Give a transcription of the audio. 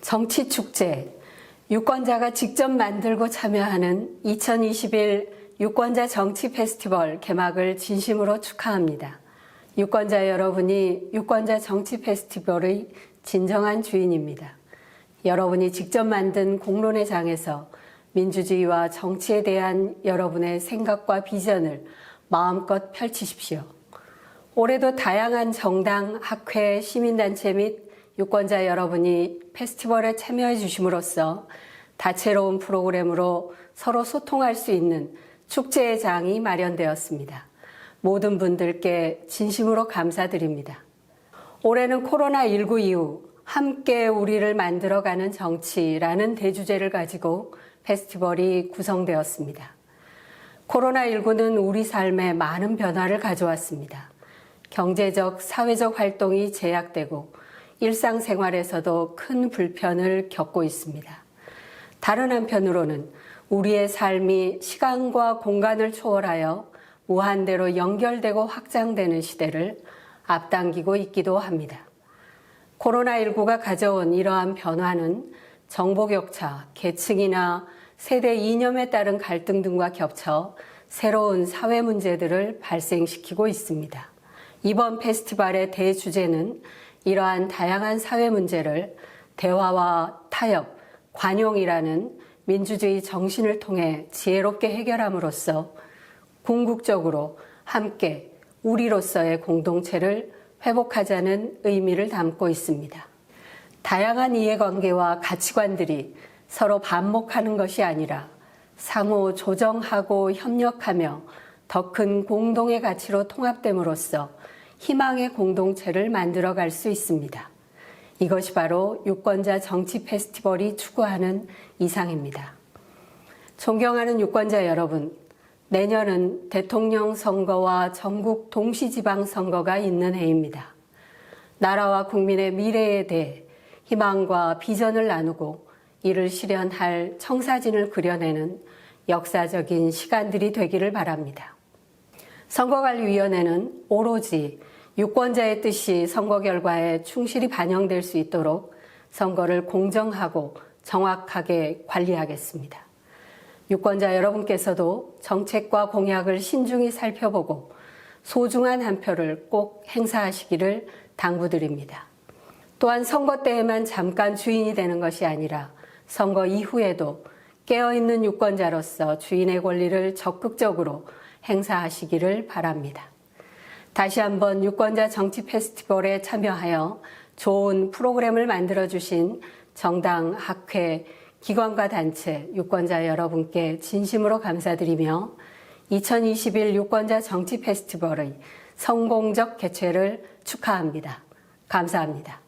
정치 축제, 유권자가 직접 만들고 참여하는 2021 유권자 정치 페스티벌 개막을 진심으로 축하합니다. 유권자 여러분이 유권자 정치 페스티벌의 진정한 주인입니다. 여러분이 직접 만든 공론의 장에서 민주주의와 정치에 대한 여러분의 생각과 비전을 마음껏 펼치십시오. 올해도 다양한 정당, 학회, 시민단체 및 유권자 여러분이 페스티벌에 참여해 주심으로써 다채로운 프로그램으로 서로 소통할 수 있는 축제의 장이 마련되었습니다. 모든 분들께 진심으로 감사드립니다. 올해는 코로나19 이후 함께 우리를 만들어가는 정치라는 대주제를 가지고 페스티벌이 구성되었습니다. 코로나19는 우리 삶에 많은 변화를 가져왔습니다. 경제적, 사회적 활동이 제약되고 일상생활에서도 큰 불편을 겪고 있습니다. 다른 한편으로는 우리의 삶이 시간과 공간을 초월하여 무한대로 연결되고 확장되는 시대를 앞당기고 있기도 합니다. 코로나19가 가져온 이러한 변화는 정보 격차, 계층이나 세대 이념에 따른 갈등 등과 겹쳐 새로운 사회 문제들을 발생시키고 있습니다. 이번 페스티벌의 대주제는 이러한 다양한 사회 문제를 대화와 타협, 관용이라는 민주주의 정신을 통해 지혜롭게 해결함으로써 궁극적으로 함께 우리로서의 공동체를 회복하자는 의미를 담고 있습니다. 다양한 이해관계와 가치관들이 서로 반목하는 것이 아니라 상호 조정하고 협력하며 더 큰 공동의 가치로 통합됨으로써 희망의 공동체를 만들어 갈 수 있습니다. 이것이 바로 유권자 정치 페스티벌이 추구하는 이상입니다. 존경하는 유권자 여러분, 내년은 대통령 선거와 전국 동시지방 선거가 있는 해입니다. 나라와 국민의 미래에 대해 희망과 비전을 나누고 이를 실현할 청사진을 그려내는 역사적인 시간들이 되기를 바랍니다. 선거관리위원회는 오로지 유권자의 뜻이 선거 결과에 충실히 반영될 수 있도록 선거를 공정하고 정확하게 관리하겠습니다. 유권자 여러분께서도 정책과 공약을 신중히 살펴보고 소중한 한 표를 꼭 행사하시기를 당부드립니다. 또한 선거 때에만 잠깐 주인이 되는 것이 아니라 선거 이후에도 깨어있는 유권자로서 주인의 권리를 적극적으로 행사하시기를 바랍니다. 다시 한번 유권자 정치 페스티벌에 참여하여 좋은 프로그램을 만들어주신 정당, 학회, 기관과 단체, 유권자 여러분께 진심으로 감사드리며 2021 유권자 정치 페스티벌의 성공적 개최를 축하합니다. 감사합니다.